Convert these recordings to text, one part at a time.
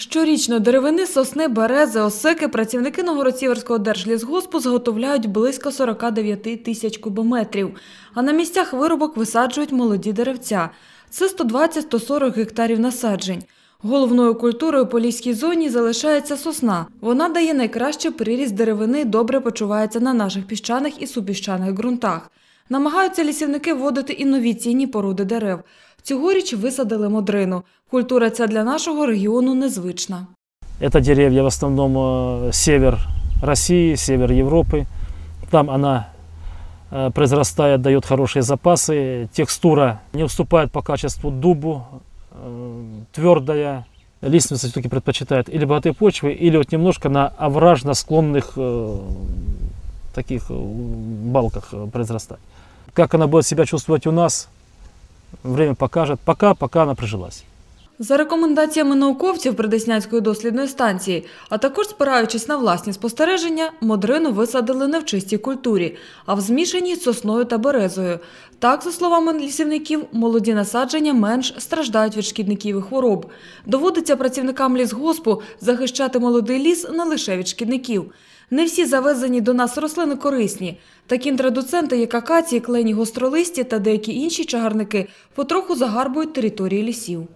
Щорічно деревини, сосни, берези, осики працівники Новгород-Сіверського держлісгоспу зготовляють близько 49 тисяч кубометрів, а на місцях виробок висаджують молоді деревця. Це 120-140 гектарів насаджень. Головною культурою поліській зоні залишається сосна. Вона дає найкращий приріст деревини добре почувається на наших піщаних і супіщаних ґрунтах. Намагаються лісівники вводити і нові породи дерев. Цьогоріч висадили модрину. Культура ця для нашого регіону незвична. Это деревья в основном э, север России, север Европы. Там она э, произрастает, дает хорошие запасы. Текстура не уступает по качеству дубу, э, твердая. Лиственница все-таки предпочитает или богатые почвы, или вот немножко на овражно-склонных э, таких э, балках э, произрастать. Как она будет себя чувствовать у нас, время покажет. Пока, пока она прижилась. За рекомендаціями науковців Придеснянської дослідної станції, а також спираючись на власні спостереження, модрину висадили не в чистій культурі, а в змішаній з сосною та березою. Так, за словами лісівників, молоді насадження менш страждають від шкідників і хвороб. Доводиться працівникам лісгоспу захищати молодий ліс не лише від шкідників. Не всі завезені до нас рослини корисні. Такі інтродуценти, як акації, клені гостролисті та деякі інші чагарники, потроху загарбують території лісів.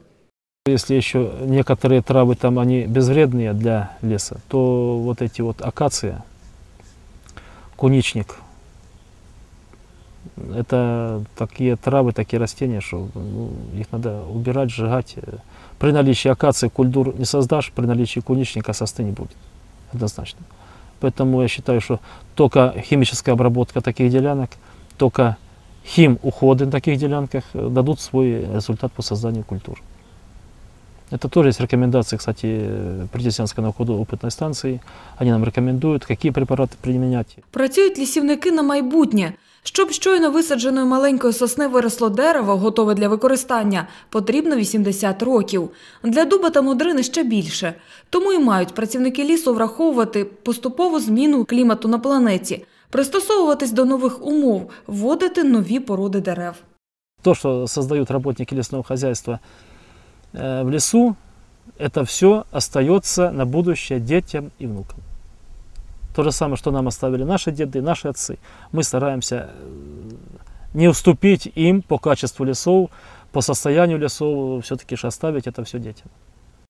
Если еще некоторые травы там они безвредные для леса, то вот эти вот акация, куничник, это такие травы, такие растения, что ну, их надо убирать, сжигать. При наличии акации культур не создашь, при наличии куничника состы не будет, однозначно. Поэтому я считаю, что только химическая обработка таких делянок, только хим уходы на таких делянках э, дадут свой результат по созданию культур. Это тоже есть рекомендации, кстати, Придесянской наукоопытной станции. Они нам рекомендуют, какие препараты применять. Працюють лісівники на майбутнє. Щоб щойно висадженої маленької сосни виросло дерево, готове для використання, потрібно 80 років. Для дуба та модрини ще більше. Тому і мають працівники лісу враховувати поступову зміну клімату на планеті, пристосовуватись до нових умов, вводити нові породи дерев. То, что создают работники лесного хозяйства э, в лесу, это все остается на будущее детям и внукам. То же самое, что нам оставили наши деды, наши отцы. Мы стараемся э, не уступить им по качеству лесов, по состоянию лесов, все-таки оставить это все детям.